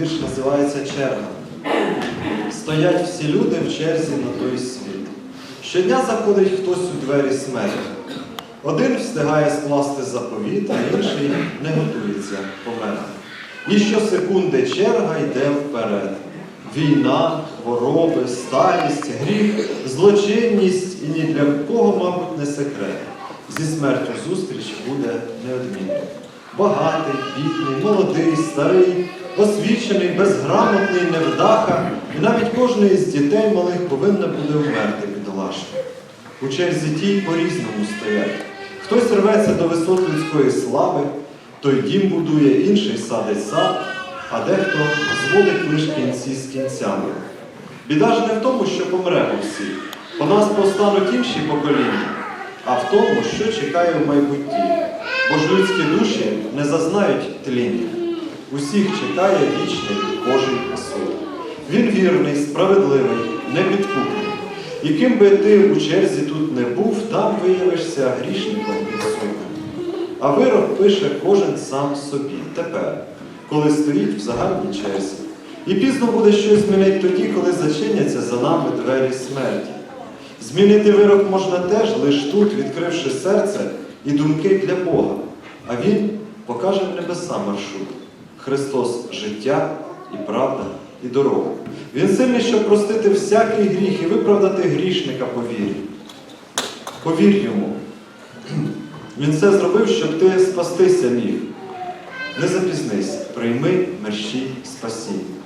вірш називається Черга. Стоять всі люди в черзі на той світ. Щодня заходить хтось у двері смерті. Один встигає скласти заповіт, а інший не готується померти. І щосекунди черга йде вперед. Війна, хвороби, старість, гріх, злочинність і ні для кого, мабуть, не секрет. Зі смертю зустріч буде неодмінно. Багатий, бідний, молодий, старий, освічений, безграмотний, невдаха, і навіть кожний із дітей малих повинна буде вмерти бідолашка. У черзі тій по-різному стоять. Хтось рветься до висот людської слави, той дім будує, інший садить сад, а дехто зводить лиш кінці з кінцями. Біда ж не в тому, що помремо всі, по нас повстануть інші покоління, а в тому, що чекає в майбутті. Бо ж людські душі не зазнають тління. Усіх чекає вічний Божий суд. Він вірний, справедливий, непідкупний. І ким би ти у черзі тут не був, там виявишся грішником і судним. А вирок пише кожен сам собі тепер, коли стоїть в загальній черзі. І пізно буде щось змінити тоді, коли зачиняться за нами двері смерті. Змінити вирок можна теж лише тут, відкривши серце і думки для Бога. А Він покаже небеса маршрут. Христос життя і правда і дорога. Він сильний, щоб простити всякий гріх і виправдати грішника по вірі. Повір йому. Він все зробив, щоб ти спастися міг. Не запізнись, прийми мерщій спасіння.